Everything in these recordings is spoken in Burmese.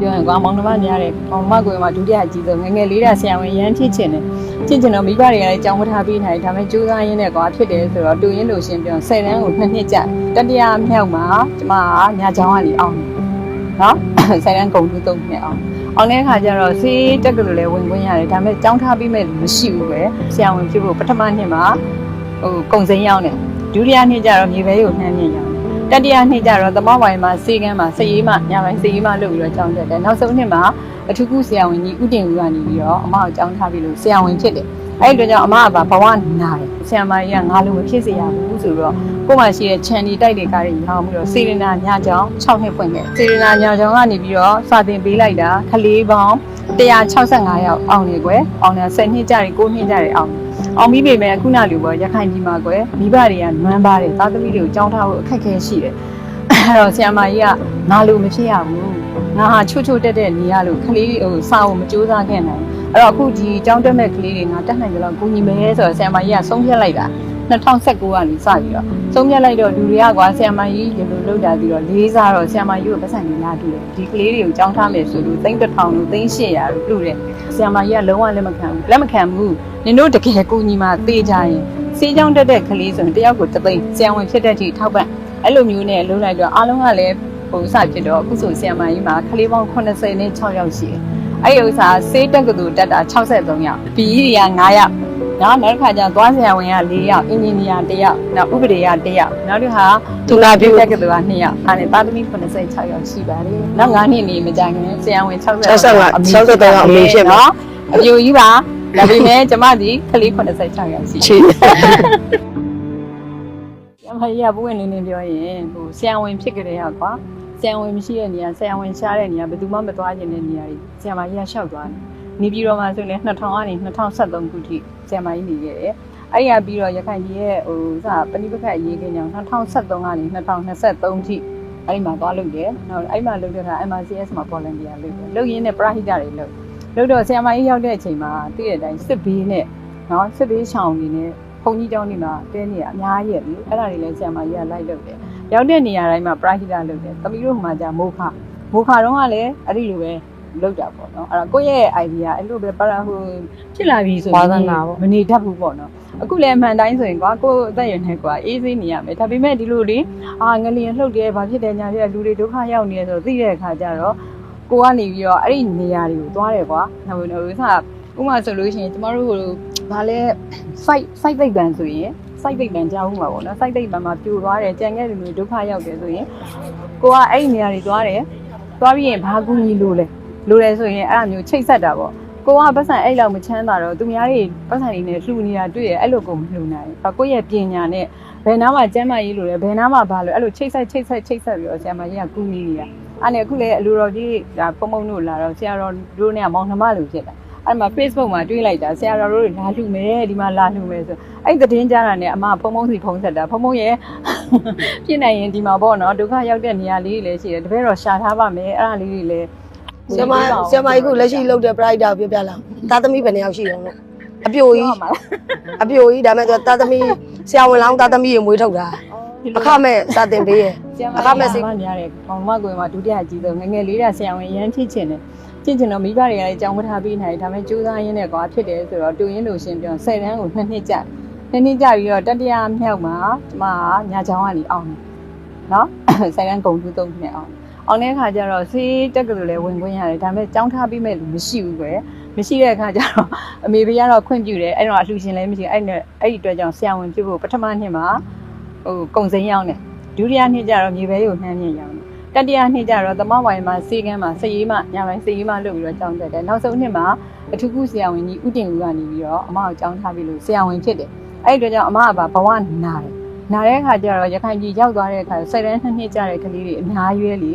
ပြောရင်ကွာမောင်နှမများတယ်မောင်နှမကိုယ်မှာဒုတိယအကြီးဆုံးငယ်ငယ်လေးတာဆရာဝန်ရမ်းဖြစ်ချင်တယ်ဖြစ်ချင်တော့မိဘတွေကလည်းကြောင်းမထားပေးနိုင်ဒါပေမဲ့ကြိုးစားရင်းနဲ့ကွာဖြစ်တယ်ဆိုတော့တူရင်းလို့ရှင်းပြော10တန်းကိုနှစ်နှစ်ကြာတတိယမြောက်မှာကျမကညာချောင်းကနေအောင်တယ်နော်10တန်းကုန်တူသုံးနှစ်အောင်အောင်တဲ့အခါကျတော့ဆေးတက်ကလေးလည်းဝင်ခွင့်ရတယ်ဒါပေမဲ့ကြောင်းထားပေးမဲ့လူမရှိဘူးပဲဆရာဝန်ဖြစ်ဖို့ပထမနှစ်မှာဟိုကုံစိမ်းရောက်တယ်ဒုတိယနှစ်ကျတော့မြေပဲကိုနှမ်းမြင့်ရောက် တယ်တတိယနှစ်ကျတော့သမဝိုင်မှာစေကန်းမှာစည်ရီးမှညပိုင်းစည်ရီးမှလုပ်ပြီးတော့ကြောင်းတက်တယ်နောက်ဆုံးနှစ်မှာအထူးကုဆရာဝန်ကြီးဥတင်ဦးကနေပြီးတော့အမကိုကြောင်းထားပြီးလို့ဆရာဝန်ဖြစ်တယ်အဲ့ဒီတော့ကြောင့်အမကဘဝနာတယ်ဆရာမကြီးကငါလိုမဖြစ်စေရဘူးဆိုတော့ကို့မှာရှိတဲ့ခြံဒီတိုက်တွေကားတွေရောင်းပြီးတော့စေရနာညချောင်း6နှစ်ဖွင့်ခဲ့စေရနာညချောင်းကနေပြီးတော့စာတင်ပေးလိုက်တာခလေးပေါင်း165ယောက်အောင်နေကွယ်အောင်နေ10နှစ်ကြာတွေ9နှစ်ကြာတွေအောင်တယ် အောင်ပြီးပေမဲ့ခုနလိုပေါ့ရခိုင်ပြည်မှာကွယ်မိဘတွေကနွမ်းပါတယ်သားသမီးတွေကိုကြောင်းထားဖို့အခက်အခဲရှိတယ်အဲ့တော့ဆရာမကြီးကငါလို့မဖြစ်ရဘူးငါဟာချွတ်ချွတ်တက်တက်နေရလို့ကလေးဟိုစာကိုမကြိုးစားခဲ့နိုင်အဲ့တော့အခုဒီကြောင်းတက်မဲ့ကလေးတွေငါတက်နိုင်ကြလို့ကိုညီမဲဆိုတော့ဆရာမကြီးကဆုံးဖြတ်လိုက်တာ 2019ကနေစပြီးတော့ဆုံးဖြတ်လိုက်တော့လူတွေကကွာဆရာမကြီးဒီလိုလုပ်တာပြီးတော့လေးစားတော့ဆရာမကြီးကိုပတ်စံနေလာတူတယ်ဒီကလေးတွေကိုကြောင်းထားမယ်ဆိုလို့သိန်းတစ်ထောင်လို့သိန်း800လို့ပြုတယ်ဆရာမကြီးကလုံးဝလက်မခံဘူးလက်မခံဘူးနင်တို့တကယ်ကိုညီမသေးကြရင်စေးကြောင်းတက်တဲ့ကလေးဆိုရင်တယောက်ကိုတစ်သိန်းဆရာဝန်ဖြစ်တဲ့အထိထောက်ပံ့အဲ့လိုမျိုးနဲ့လုံးလိုက်တော့အားလုံးကလည်းဟိုစဖြစ်တော့အခုဆိုဆီယမ်မာကြီးမှာကလေးပေါင်း80နဲ့6ယောက်ရှိတယ်။အဲ့ဒီဥစ္စာစေးတက်ကတူတက်တာ63ယောက်။ဘီကြီးတွေက9ယောက်။ နော်နောက်တစ်ခါကျသွားဆရာဝန်က4ယောက်အင်ဂျင်နီယာ1ယောက်နောက်ဥပဒေက1ယောက်နောက်တစ်ခါတူလာပြတက်ကတူက2ယောက်အဲ့ဒါသားသမီး86ယောက်ရှိပါတယ်။နောက်9နှစ်နေမကြခင်ဆရာဝန်60 65 63ယောက်အမေဖြစ်ပါနော်အပြိုကြီးပါဒါပေမဲ့ကျမဒီကလေး86ယောက်ရှိတယ်ချီ။အမကြီးကဘုဝင်နေနေပြောရင်ဟိုဆရာဝန်ဖြစ်ကြတဲ့ဟာကွာဆရာဝန်မရှိတဲ့နေရာဆရာဝန်ရှားတဲ့နေရာဘယ်သူမှမသွားခြင်းတဲ့နေရာတွေဆရာမကြီးကရှောက်သွားတယ်။နေပြည်တော်မှာဆိုရင်2000ကနေ2023ခုထိ ဆရာမကြီးနေခဲ့တယ်။အဲ့ဒီကပြီးတော့ရခိုင်ပြည်ရဲ့ဟိုစပဏိပခတ်အရေးကိန်းကြောင့်2023ကနေ2023ထိအဲ့ဒီမှာသွားလုပ်တယ်။နောက်အဲ့ဒီမှာလုပ်တဲ့အခါ MRCS မှာ volunteer လုပ်တယ်။လုပ်ရင်းနဲ့ပရဟိတတွေလုပ်လုပ်တော့ဆရာမကြီးရောက်တဲ့အချိန်မှာတည့်တဲ့အတိုင်းစစ်ဘေးနဲ့နော်စစ်ဘေးရှောင်နေနဲ့ဘုံကြီးကျောင်းတွေမှာတဲနေရအများကြီးရပြီအဲ့ဒါတွေလည်းဆရာမကြီးကလိုက်လုပ်တယ်ရောက်တဲ့နေရာတိုင်းမှာပရဟိတလုပ်တယ်သမီးတို့ဟိုမှာじゃမိုးခမိုးခတော့ကလည်းအဲ့ဒီလိုပဲ လုပ်တာပေါ့နော်အဲ့တော့ကိုယ့်ရဲ့ idea အဲ့လိုပဲပရဟိုဖြစ်လာပြီဆိုရင်မနေတတ်ဘူးပေါ့နော်အခုလည်းအမှန်တိုင်းဆိုရင်ကွာကိုယ်အသက်ရနေကွာအေးဆေးနေရမယ်ဒါပေမဲ့ဒီလိုလေအာငလျင်လှုပ်တယ်ဘာဖြစ်တယ်ညာဖြစ်တယ်လူတွေဒုက္ခရောက်နေတယ်ဆိုတော့သိတဲ့အခါကျတော့ကိုကနေပြီးတော့အဲ့ဒီနေရာတွေကိုသွားတယ်ကွာဟိုဟိုစဥမာဆိုလို့ရှိရင်ကျမတို့ဟိုဘာလဲ site site သိပ္ပံဆိုရင် site သိပ္ပံကြားဦးမှာပေါ့နော် site သိပ္ပံမှာပြိုသွားတယ်ကြံခဲ့တယ်လို့ဒုက္ခရောက်တယ်ဆိုရင်ကိုကအဲ့ဒီနေရာတွေသွားတယ်သွားပြီးရင်ဘာကူညီလို့လဲ လို့လဲဆိုရင်အဲ့လိုမျိုးချိတ်ဆက်တာပေါ့ကိုကပတ်စံအဲ့လောက်မချမ်းသာတော့သူများတွေပတ်စံတွေနဲ့လှူနေတာတွေ့ရအဲ့လိုကိုမလှူနိုင်ဘူးကိုယ့်ရဲ့ပညာနဲ့ဘယ်နားမှာကျမ်းမာရေးလို့လဲဘယ်နားမှာဘာလို့အဲ့လိုချိတ်ဆက်ချိတ်ဆက်ချိတ်ဆက်ပြီးတော့ဆရာမကြီးကကူညီနေတာအဲ့နဲ့အခုလည်းအလူတော်ကြီးဒါပုံပုံတို့လာတော့ဆရာတော်တို့နဲ့မောင်နှမလို့ဖြစ်တာအဲ့မှာ Facebook မှာတွေးလိုက်တာဆရာတော်တို့တွေလာလှူမယ်ဒီမှာလာလှူမယ်ဆိုအဲ့ဒီသတင်းကြားတာနဲ့အမဖုံဖုံစီဖုံးဆက်တာဖုံဖုံရဲ့ပြည့်နိုင်ရင်ဒီမှာပေါ့နော်ဒုက္ခရောက်တဲ့နေရာလေးတွေလည်းရှိတယ်တပည့်တော်ရှာထားပါမယ်အဲ့ဒါလေးတွေလည်း ဆရာမဆရာမကြီးကလက်ရှိလုပ်တဲ့ pride ကိုပြောပြလာသားသမီးဘယ်နှယောက်ရှိအောင်လို့အပြိုကြီးမှာအပြိုကြီးဒါမဲ့သူသားသမီးဆရာဝန်လောင်းသားသမီးရေမွေးထုတ်တာအခမဲ့စာတင်ပေးရဲ့ဆရာမအခမဲ့စိတ်မများတယ်ဘောင်မကွယ်မှာဒုတိယအကြီးဆုံးငယ်ငယ်လေးတာဆရာဝန်ရမ်းဖြစ်ချင်တယ်ဖြစ်ချင်တော့မိဘတွေကလည်းကြောင်းမထားပေးနိုင်ဒါပေမဲ့ကြိုးစားရင်းနဲ့ကွာဖြစ်တယ်ဆိုတော့တူရင်းလို့ရှင်းပြော10တန်းကိုနှစ်နှစ်ကြာနှစ်နှစ်ကြာပြီးတော့တတိယမြောက်မှာကျမကညာချောင်းကနေအောင်တယ်နော်10တန်းကုန်တူးသုံးနှစ်အောင် အောင်တဲ့အခါကျတော့ဆေးတက်ကလေးလည်းဝင်ခွင့်ရတယ်ဒါပေမဲ့ကြောင်းထားပြီးမဲ့လူမရှိဘူးကွယ်မရှိတဲ့အခါကျတော့အမေဖေကတော့ခွင့်ပြုတယ်အဲ့တော့အလှူရှင်လည်းမရှိအဲ့နဲ့အဲ့ဒီအတွက်ကြောင့်ဆရာဝန်ပြုဖို့ပထမနှစ်မှာဟိုကုံစိမ်းရောက်တယ်ဒုတိယနှစ်ကျတော့မြေပဲကိုနှမ်းမြင့်ရောက်တယ်တတိယနှစ်ကျတော့သမဝိုင်မှာစေကန်းမှာစည်ရီးမှညပိုင်းစည်ရီးမှလုပ်ပြီးတော့ကြောင်းတက်တယ်နောက်ဆုံးနှစ်မှာအထူးကုဆရာဝန်ကြီးဥတင်ဦးကနေပြီးတော့အမကိုကြောင်းထားပြီးလို့ဆရာဝန်ဖြစ်တယ်အဲ့ဒီအတွက်ကြောင့်အမကဘဝနာတယ်နာတဲ့အခါကျတော့ရခိုင်ပြည်ရောက်သွားတဲ့အခါစိတ်ရမ်းနှစ်နှစ်ကျတဲ့ကလေးတွေအများရွယ်လေ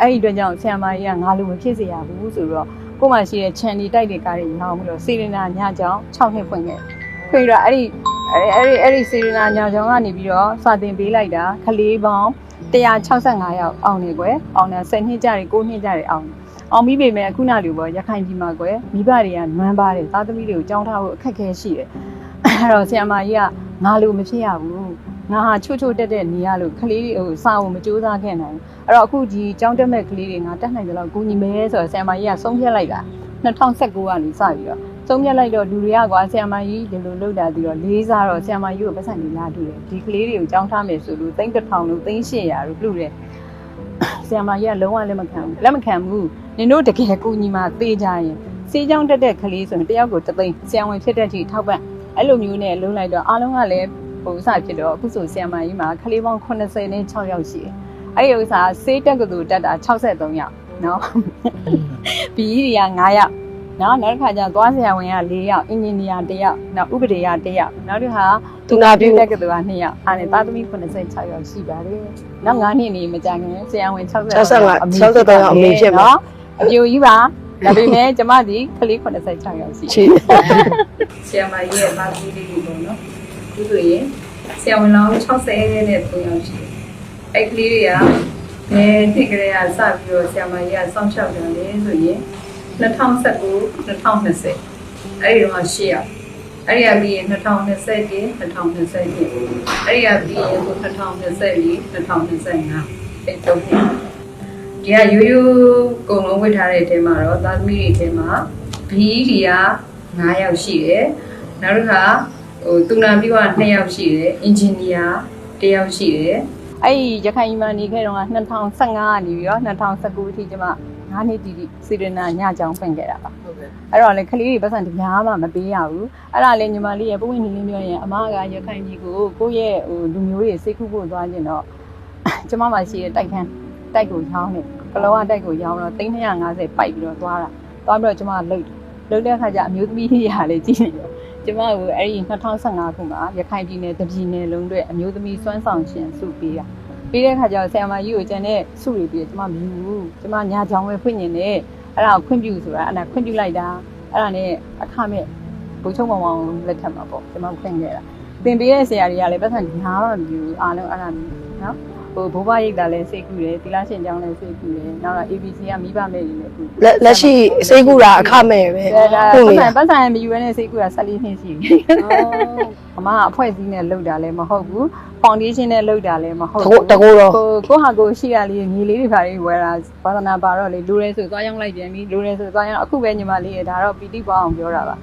အဲ့ဒီအတွက်ကြောင့်ဆရာမကြီးကငါလိုမဖြစ်စေရဘူးဆိုတော့ကို့မှာရှိတဲ့ခြံဒီတိုက်တွေကားတွေနောင်ပြီးတော့စေရနာညချောင်း6နှစ်ဖွင့်ခဲ့ဖွင့်တော့အဲ့ဒီအဲ့ဒီအဲ့ဒီစေရနာညချောင်းကနေပြီးတော့စာတင်ပေးလိုက်တာကလေးပေါင်း165ယောက်အောင်နေကွယ်အောင်နေ10နှစ်ကြာတွေ9နှစ်ကြာတွေအောင်အောင်ပြီးပေမဲ့အခုနလိုပေါ့ရခိုင်ပြည်မှာကွယ်မိဘတွေကနွမ်းပါတယ်သားသမီးတွေကိုကြောင်းထားဖို့အခက်အခဲရှိတယ်အဲ့တော့ဆရာမကြီးကငါလိုမဖြစ်ရဘူး ငါဟာချို့ချို့တက်တဲ့နေရလို့ကလေးတွေဟိုစာဝင်မကြိုးစားခဲ့နိုင်ဘူးအဲ့တော့အခုဒီကြောင်းတက်မဲ့ကလေးတွေငါတက်နိုင်တယ်လို့ကိုညီမဲဆိုတော့ဆရာမကြီးကဆုံးဖြတ်လိုက်တာ2019ကနေစပြီးတော့ဆုံးဖြတ်လိုက်တော့လူတွေကကွာဆရာမကြီးဒီလိုလုပ်တာပြီးတော့လေးစားတော့ဆရာမကြီးကိုပတ်စံနေလာတူတယ်ဒီကလေးတွေကိုကြောင်းထားမယ်ဆိုလို့သိန်း1000လို့သိန်း800လို့ပြုတယ်ဆရာမကြီးကလုံးဝလက်မခံဘူးလက်မခံဘူးနင်တို့တကယ်ကိုညီမသေးကြရင်စေးကြောင်းတက်တဲ့ကလေးဆိုရင်တယောက်ကိုတသိန်းဆရာဝန်ဖြစ်တဲ့အထိထောက်ပံ့အဲ့လိုမျိုးနဲ့လုံးလိုက်တော့အားလုံးကလည်း ပုံစဖြစ်တော့အခုဆိုဆီယမကြီးမှာခလေးပေါင်း80နဲ့6ယောက်ရှိတယ်။အဲ့ဒီဥစ္စာဆေးတက်ကသူတက်တာ63ယောက်နော်။ BE တွေက9ယောက်နော်နောက်တစ်ခါကျသွားဆရာဝန်က၄ယောက်အင်ဂျင်နီယာ၁ယောက်နောက်ဥပဒေက၁ယောက်နောက်တစ်ခါသူနာပြုတက်ကတူက၂ယောက်အားနဲ့သားသမီး86ယောက်ရှိပါတယ်နောက်9နှစ်နေမကြာခင်ဆရာဝန်60 65 63ယောက်အမေဖြစ်မှာအပြူကြီးပါဒါပေမဲ့ကျမဒီကလေး86ယောက်ရှိရှိဆရာမကြီးရဲ့ပါတီလေးတွေပေါ့နော် ခုဆိုရင်ဆရာဝန်လောင်း60နဲ့3ယောက်ရှိတယ်။အဲ့ကလေးတွေကဘယ်နှစ်ကလေးကစပြီးတော့ဆရာမကြီးကစောင့်ရှောက်ကြတယ်ဆိုရင်2019 2020အဲ့ဒီတော့ရှိရအဲ့ဒီကပြီးရင်2021 2022အဲ့ဒီကပြီးရင်2024 2025အဲ့တော့ဒီကရိုးရိုးကုံလုံးဝတ်ထားတဲ့အထဲမှာတော့သားသမီးတွေအထဲမှာဘီးတွေက9ယောက်ရှိတယ်နောက်တစ်ခါ ဟိုတူနာပြီးတော့2ယောက်ရှိတယ်အင်ဂျင်နီယာ1ယောက်ရှိတယ်အဲ့ဒီရခိုင်မှာနေခဲ့တော့2015ကနေပြီးတော့2019အထိကျမ9နှစ်တီတီစီရနာညချောင်းဖွင့်ခဲ့တာပါဟုတ်ကဲ့အဲ့တော့လေကလေးတွေပတ်စံတရားမှမပေးရဘူးအဲ့ဒါလေညီမလေးရဲ့ပုံဝင်နေလေးပြောရင်အမကရခိုင်ကြီးကိုကိုယ့်ရဲ့ဟိုလူမျိုးတွေစိတ်ကူးဖို့သွားခြင်းတော့ကျမမှရှိတဲ့တိုက်ခန်းတိုက်ကိုရောင်းနေကလောကတိုက်ကိုရောင်းတော့350ပိုက်ပြီးတော့သွားတာသွားပြီးတော့ကျမလှုပ်လှုပ်တဲ့အခါကျအမျိုးသမီးတွေဟာလေကြည့်နေတယ် ကျမကအဲ့ဒီ2015ခုမှာရခိုင်ပြည်နယ်တပြည်နယ်လုံးအတွက်အမျိုးသမီးစွမ်းဆောင်ရှင်စုပေးတာပေးတဲ့အခါကျတော့ဆရာမကြီးကိုကျန်တဲ့စုတွေပြီးကျမမယူဘူးကျမညာချောင်းပဲဖွင့်နေတယ်အဲ့ဒါကိုခွင့်ပြုဆိုတာအဲ့ဒါခွင့်ပြုလိုက်တာအဲ့ဒါနဲ့အခမဲ့ဘူချုံမောင်မောင်လက်ထက်မှာပေါ့ကျွန်မဖွင့်ခဲ့တာသင်ပေးတဲ့ဆရာတွေကလည်းပတ်စံညာမှမပြူအားလုံးအဲ့ဒါမျိုးနော် ဟိုဘိုးဘရိတ်တာလည်းစိတ်ကူတယ်သီလရှင်ကျောင်းလည်းစိတ်ကူတယ်နောက်တော့ ABC ကမိဘမဲ့တွေလည်းကူလက်လက်ရှိစိတ်ကူတာအခမဲ့ပဲဒါဒါဟုတ်ပတ်နေစံပတ်စံမယူရတဲ့စိတ်ကူက14နှစ်ရှိပြီအမကအဖွဲစည်းနဲ့လုပ်တာလည်းမဟုတ်ဘူးဖောင်ဒေးရှင်းနဲ့လုပ်တာလည်းမဟုတ်တကူတကူတော့ကိုကိုဟာကိုရှိရလေးညီလေးတွေခါလေးဝယ်တာဘာသာနာပါတော့လေလူရဲဆိုသွားရောက်လိုက်ပြန်ပြီလူရဲဆိုသွားရောက်အခုပဲညီမလေးရဒါတော့ပီတိပေါအောင်ပြောတာပါ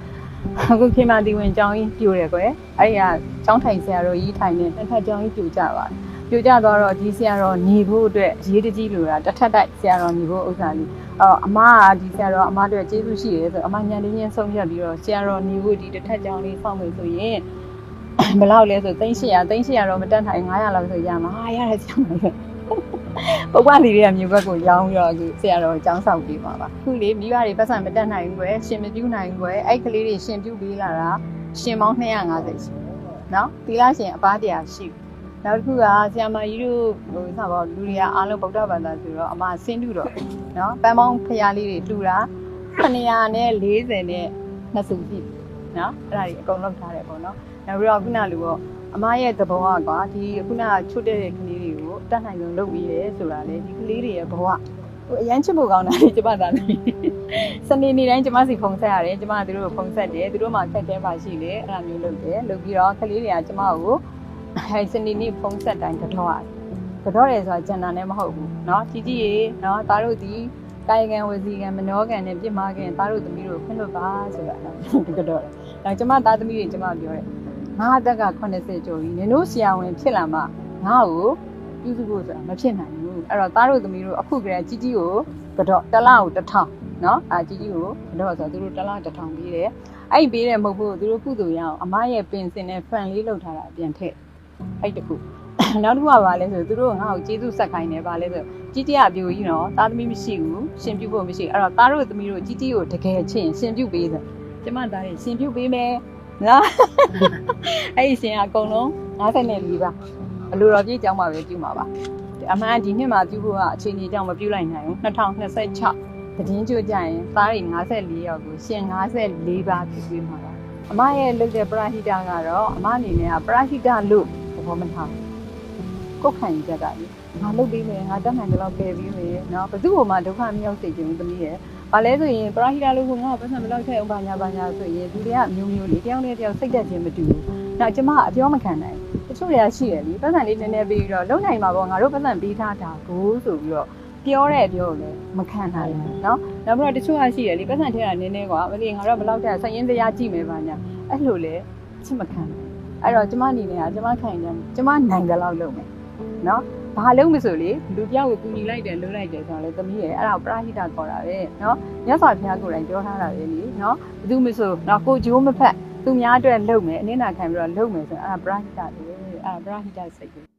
အခုခေမတီဝင်ကျောင်းကြီးပြိုတယ်ကွယ်အဲ့ဒီကကျောင်းထိုင်ဆရာတော်ကြီးထိုင်နေတစ်ခါကျောင်းကြီးပြိုကြပါတယ် ပြိုကြသွားတော့ဒီဆရာတော်ညီဖို့အတွက်ရေးတကြီးလိုတာတစ်ထက်တိုက်ဆရာတော်ညီဖို့ဥစ္စာလေးအော်အမကဒီဆရာတော်အမတို့ကျေးဇူးရှိတယ်ဆိုအမညာလေးချင်းဆုံးဖြတ်ပြီးတော့ဆရာတော်ညီဖို့ဒီတစ်ထက်ကျောင်းလေးစောင့်လို့ဆိုရင်ဘယ်လောက်လဲဆို3800 3800တော့မတက်နိုင်900လောက်ဆိုရမှာဟာရတယ်ဆရာမလေးပုပ္ပလီတွေကမြေဘက်ကိုရောင်းပြီးတော့အခုဆရာတော်ကျောင်းဆောင်ပေးပါပါခုလေမိဘတွေပတ်စံမတက်နိုင်ဘူးကွယ်ရှင်မပြူနိုင်ဘူးကွယ်အဲ့ကလေးတွေရှင်ပြူပေးလာတာရှင်ပေါင်း250ရှိနော်သီလရှင်အပားတရားရှိ နောက်တစ်ခုကဆရာမကြီးတို့ဟိုဆက်ပါလူတွေကအားလုံးဗုဒ္ဓဘာသာဆိုတော့အမဆင်းတူတော့နော်ပန်းပေါင်းဖရားလေးတွေတူတာ940နဲ့40နဲ့နှစ်စုရှိနော်အဲ့ဒါတွေအကုန်လုံးထားတယ်ပေါ့နော်နောက်ပြီးတော့ခုနလိုပေါ့အမရဲ့သဘောကကွာဒီခုနချွတ်တဲ့ကလေးတွေကိုတတ်နိုင်ဆုံးလုပ်ပြီးရဲဆိုတာလေဒီကလေးတွေရဲ့ဘဝဟိုအရန်ချစ်ဖို့ကောင်းတာလေကျမသားလေးစနေနေ့တိုင်းကျမစီဖုံဆက်ရတယ်ကျမကသူတို့ကိုဖုံဆက်တယ်သူတို့မှခက်ခဲပါရှိလေအဲ့ဒါမျိုးလုပ်တယ်လုပ်ပြီးတော့ကလေးတွေကကျမကို အဲစနေနေ့ဖုံဆက်တိုင်းကတော့ရတယ်ကတော့တယ်ဆိုတာဂျန်နာနဲ့မဟုတ်ဘူးเนาะကြီးကြီးရေเนาะသားတို့ဒီကာယကံဝစီကံမနောကံနဲ့ပြစ်မှားကံသားတို့သမီးတို့ခွင့်လွတ်ပါဆိုတာနော်ဒီကတော့တယ်ဒါကျမသားသမီးတွေကျမပြောတယ် ငါအသက်က80ကျော်ပြီနင်တို့ဆရာဝန်ဖြစ်လာမှငါ့ကိုပြုစုဖို့ဆိုတာမဖြစ်နိုင်ဘူးအဲ့တော့သားတို့သမီးတို့အခုကကြီးကြီးကိုကတော့တစ်လားကိုတစ်ထောင်နော်အာကြီးကြီးကိုကတော့ဆိုတော့သူတို့တစ်လားတစ်ထောင်ပေးတယ်အဲ့ဒီပေးတယ်မဟုတ်ဘူးသူတို့ကုသိုလ်ရအောင်အမရဲ့ပင်စင်နဲ့ fan လေးလောက်ထားတာအပြန်ထည့် အဲ့တခုနောက်တစ်ခုကဘာလဲဆိုသူတို့ငါ့ကိုကျေးဇူးဆက်ခိုင်းတယ်ဘာလဲဆိုကြီးကြီးအပြိုကြီးနော်သားသမီးမရှိဘူးရှင်ပြုဖို့မရှိအဲ့တော့သားတို့သမီးတို့ကြီးကြီးကိုတကယ်ချင်းရှင်ပြုပေးတယ်ကျမသားရင်ရှင်ပြုပေးမယ်နော်အဲ့ဒီရှင်ကအကုန်လုံး54ပါအလိုတော်ပြည့်ကြောင်းမှာပဲပြုမှာပါအမှန်ဒီနှစ်မှာပြုဖို့ကအချိန်ကြီးကြောင်းမပြုလိုက်နိုင်ဘူး2026တည်င်းကျွကြရင်သားတွေ54ယောက်ကိုရှင်54ပါပြုပေးမှာပါအမရဲ့လုပ်တဲ့ပရာဟိတကတော့အမအနေနဲ့ကပရာဟိတလို့ ဘောမထားကိုယ်ခံရကြတာလေငါလုပ်ပြီးမယ်ငါတတ်နိုင်တယ်လို့ပယ်ပြီးမယ်เนาะဘယ်သူ့ဟိုမှဒုက္ခမရောက်စေချင်ဘူးသမီးရဲ့ဘာလဲဆိုရင်ပရာဟိတလို့ကငါပတ်စံမလောက်ခဲ့အောင်ဘာညာဘာညာဆိုရင်ဒီတွေကမျိုးမျိုးလေးတယောက်နဲ့တယောက်စိတ်သက်ခြင်းမတူဘူး ။နောက်ကျမကအပြောမခံနိုင်ဘူး။တ ချို့တွေကရှိရလीပတ်စံလေးနည်းနည်းပြီးတော့လုံနိုင်မှာပေါ့ငါတို့ပတ်စံပေးထားတာကိုဆိုပြီးတော့ပြောတဲ့ပြောလည်းမခံနိုင်ဘူးเนาะနောက်ပြီးတော့တချို့ကရှိရလीပတ်စံထဲကနည်းနည်းကွာမလီငါတို့ဘယ်လောက်တက်ဆက်ရင်တရားကြည့်မယ်ပါညာအဲ့လိုလေချစ်မခံဘူး အဲ့တော့ကျမအနေနဲ့ကကျမခံရင်ကျမနိုင်ကြလောက်လုပ်မယ်เนาะဘာလုံးမဆိုလေလူပြောက်ကိုကူညီလိုက်တယ်လုပ်လိုက်တယ်ဆိုတော့လေသမီးရဲ့အဲ့ဒါကိုပရာဟိတခေါ်တာပဲเนาะမြတ်စွာဘုရားကိုယ်တိုင်ပြောထားတာပဲလीเนาะဘယ်သူမဆိုเนาะကိုကြိုးမဖက်သူများအတွက်လုပ်မယ်အနစ်နာခံပြီးတော့လုပ်မယ်ဆိုရင်အဲ့ဒါပရာဟိတလေအဲ့ဒါပရာဟိတစိတ်ပဲ